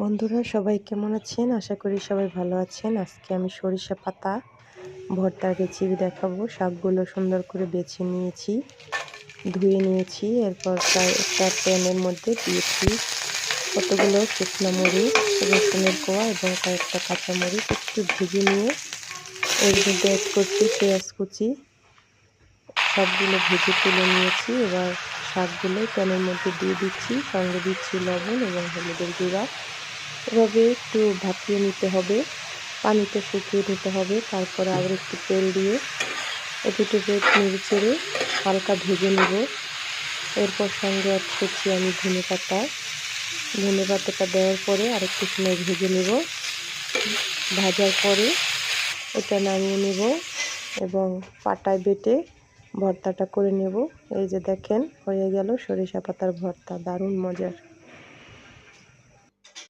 বন্ধুরা, সবাই কেমন আছেন? আশা করি সবাই ভালো আছেন। আজকে আমি সরিষা পাতা ভর্তার রেসিপি দেখাবো। শাকগুলো সুন্দর করে বেছে নিয়েছি, ধুয়ে নিয়েছি। এরপর প্রায় একটা প্যানের মধ্যে দিয়েছি কতগুলো শুকনো মরিচ, রসুনের কোয়া এবং কয়েকটা কাঁচা মরিচ একটু ভেজে নিয়ে এর মধ্যে অ্যাড করছি পেঁয়াজ কুচি। সবগুলো ভেজে তুলে নিয়েছি। এবার শাকগুলো প্যানের মধ্যে দিয়ে দিচ্ছি। সঙ্গে দিচ্ছি লবণ এবং হলুদের গুঁড়া। এভাবে একটু ভাপিয়ে নিতে হবে, পানিতে শুকিয়ে নিতে হবে, তারপরে আবার একটু তেল দিয়ে এপিটে পেট নেড়ে চেড়ে হালকা ভেজে নেব। এরপর সঙ্গে অ্যাড করছি আমি ধনে পাতা। ধনে পাতাটা দেওয়ার পরে আরেকটু সময় ভেজে নেব। ভাজার পরে এটা নামিয়ে নেব এবং পাটায় বেটে ভর্তাটা করে নেব। এই যে দেখেন, হয়ে গেল সরিষা পাতার ভর্তা, দারুণ মজার।